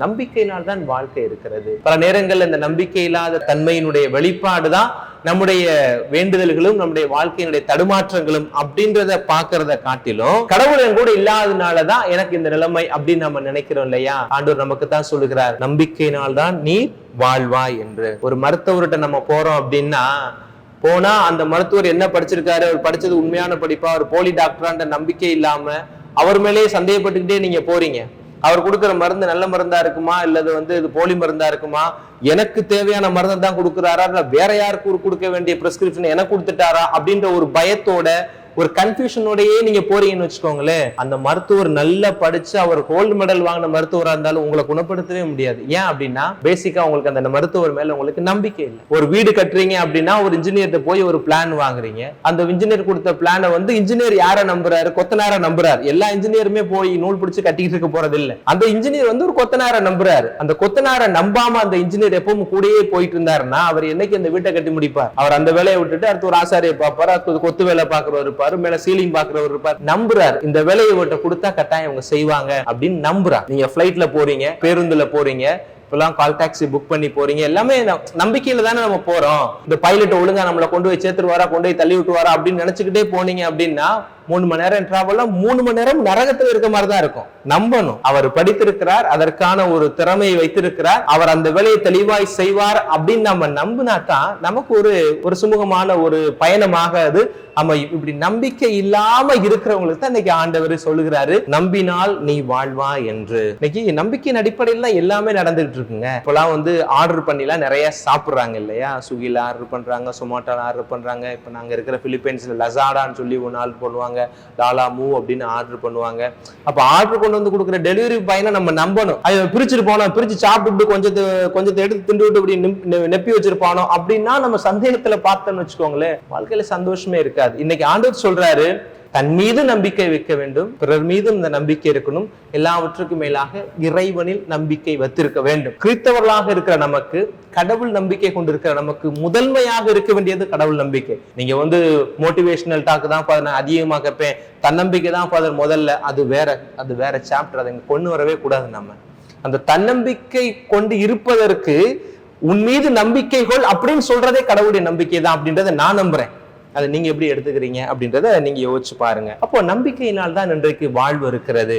நம்பிக்கையினால் தான் வாழ்க்கை இருக்கிறது. பல நேரங்கள்ல அந்த நம்பிக்கை இல்லாத தன்மையினுடைய வெளிப்பாடு தான் நம்முடைய வேண்டுதல்களும் நம்முடைய வாழ்க்கையினுடைய தடுமாற்றங்களும் அப்படின்றத பாக்குறத காட்டிலும் கடவுள் என் கூட இல்லாதனாலதான் எனக்கு இந்த நிலைமை அப்படின்னு நம்ம நினைக்கிறோம் இல்லையா? ஆண்டவர் நமக்கு தான் சொல்லுகிறார் நம்பிக்கையினால் தான் நீ வாழ்வாய் என்று. ஒரு மருத்துவர்கிட்ட நம்ம போறோம் அப்படின்னா போனா அந்த மருத்துவர் என்ன படிச்சிருக்காரு? அவர் படிச்சது உண்மையான படிப்பா? ஒரு போலி டாக்டரான்ற நம்பிக்கை இல்லாம அவர் மேலேயே சந்தேகப்பட்டுக்கிட்டே நீங்க போறீங்க. அவர் கொடுக்குற மருந்து நல்ல மருந்தா இருக்குமா? இல்லது வந்து இது போலி மருந்தா இருக்குமா? எனக்கு தேவையான மருந்தை தான் கொடுக்குறாரா? இல்லை வேற யாருக்கு கொடுக்க வேண்டிய பிரிஸ்கிரிப்ஷன் எனக்கு கொடுத்துட்டாரா? அப்படின்ற ஒரு பயத்தோட ஒரு கன்ஃபியூஷனோடயே நீங்க போறீங்கன்னு வச்சுக்கோங்களேன் அந்த மருத்துவர் நல்லா படிச்சு அவர் கோல்டு மெடல் வாங்கின மருத்துவராக இருந்தாலும் உங்களை குணப்படுத்தவே முடியாது. ஏன் அப்படின்னா பேசிக்கா உங்களுக்கு அந்த மருத்துவர் மேல உங்களுக்கு நம்பிக்கை இல்லை. ஒரு வீடு கட்டுறீங்க அப்படின்னா ஒரு இன்ஜினியர்கிட்ட போய் ஒரு பிளான் வாங்குறீங்க. அந்த இன்ஜினியர் கொடுத்த பிளானை வந்து இன்ஜினியர் யாரை நம்புறாரு? கொத்தனார நம்புறாரு. எல்லா இன்ஜினியருமே போய் நூல் பிடிச்சு கட்டிக்கிட்டு இருக்க போறது இல்லை. அந்த இன்ஜினியர் வந்து ஒரு கொத்தனார நம்புறாரு. அந்த கொத்தனார நம்பாம அந்த இன்ஜினியர் எப்பவும் கூடயே போயிட்டு இருந்தாருன்னா அவர் என்னைக்கு அந்த வீட்டை கட்டி முடிப்பார்? அவர் அந்த வேலையை விட்டுட்டு அடுத்து ஒரு ஆசாரியை பார்ப்பாரு அடுத்து கொத்து வேலை பாக்குறவர் இருப்பாரு மேல சீலிங் பாக்குறவர் இருப்பார். நம்புறாரு. இந்த வேலையை இவர்கிட்ட கொடுத்தா கட்டாயம் இவங்க செய்வாங்க அப்படின்னு நம்புறா நீங்க பிளைட்ல போறீங்க பேருந்துல போறீங்க இப்பெல்லாம் கால் டாக்ஸி புக் பண்ணி போறீங்க எல்லாமே நம்பிக்கையில தானே நம்ம போறோம். இந்த பைலட் ஒழுங்கா நம்மளை கொண்டு போய் சேர்த்துருவாரா கொண்டு போய் தள்ளி விட்டுவாரா அப்படின்னு நினைச்சுக்கிட்டே போனீங்க அப்படின்னா மூணு மணி நேரம் டிராவல்ல மூணு மணி நேரம் நரகத்துல இருக்க மாதிரி தான் இருக்கும். நம்பணும். அவர் படித்திருக்கிறார் அதற்கான ஒரு திறமையை வைத்திருக்கிறார் அவர் அந்த வேலையை தெளிவாய் செய்வார் அப்படின்னு நம்ம நம்பினா தான் நமக்கு ஒரு ஒரு சுமூகமான ஒரு பயணமாக அது நம்ம இப்படி நம்பிக்கை இல்லாம இருக்கிறவங்களுக்கு தான் இன்னைக்கு ஆண்டவர் சொல்லுகிறாரு நம்பினால் நீ வாழ்வா என்று. இன்னைக்கு நம்பிக்கையின் அடிப்படையில் தான் எல்லாமே நடந்துகிட்டு இருக்குங்க. இப்பெல்லாம் வந்து ஆர்டர் பண்ணிலாம் நிறைய சாப்பிட்றாங்க இல்லையா? ஸ்விக்கியில் ஆர்டர் பண்றாங்க சொமாட்டோல ஆர்டர் பண்றாங்க. இப்போ நாங்க இருக்கிற பிலிப்பைன்ஸ்ல லசாடான்னு சொல்லி ஒன்று ஆர்டர் பண்ணுவாங்க லாலா மூ அப்படின்னு ஆர்டர் பண்ணுவாங்க. அப்ப ஆர்டர் கொண்டு வந்து கொடுக்குற டெலிவரி பையனை நம்ம நம்பணும். அதை பிரிச்சுட்டு போனோம். பிரிச்சு சாப்பிட்டு கொஞ்சத்தை கொஞ்சத்தை எடுத்து திண்டு விட்டு இப்படி நெப்பி வச்சிருப்பானோ அப்படின்னா நம்ம சந்தேகத்துல பார்த்தோம்னு வச்சுக்கோங்களேன். வாழ்க்கையில சந்தோஷமே இருக்காது. இன்னைக்கு ஆண்டவர் சொல்றாரு தன் மீது நம்பிக்கை வைக்க வேண்டும் பிறர் மீதும் இந்த நம்பிக்கை இருக்கணும். எல்லாவற்றுக்கும் மேலாக இறைவனில் நம்பிக்கை வைத்திருக்க வேண்டும். கிறித்தவர்களாக இருக்கிற நமக்கு கடவுள் நம்பிக்கை கொண்டிருக்கிற நமக்கு முதன்மையாக இருக்க வேண்டியது கடவுள் நம்பிக்கை. நீங்க வந்து மோட்டிவேஷனல் டாக் தான் father நான் அதிகமாக கேட்பேன். தன்னம்பிக்கை தான் ஃபாதர் முதல்ல. அது வேற அது வேற சாப்டர் அதை கொண்டு வரவே கூடாது நம்ம. அந்த தன்னம்பிக்கை கொண்டு இருப்பதற்கு உன் மீது நம்பிக்கை கொள் அப்படின்னு சொல்றதே கடவுளுடைய நம்பிக்கை தான் அப்படின்றத நான் நம்புறேன். அதை நீங்க எப்படி எடுத்துக்கிறீங்க அப்படின்றத நீங்க யோசிச்சு பாருங்க. அப்போ நம்பிக்கையினால் தான் இன்றைக்கு வாழ்வு இருக்கிறது.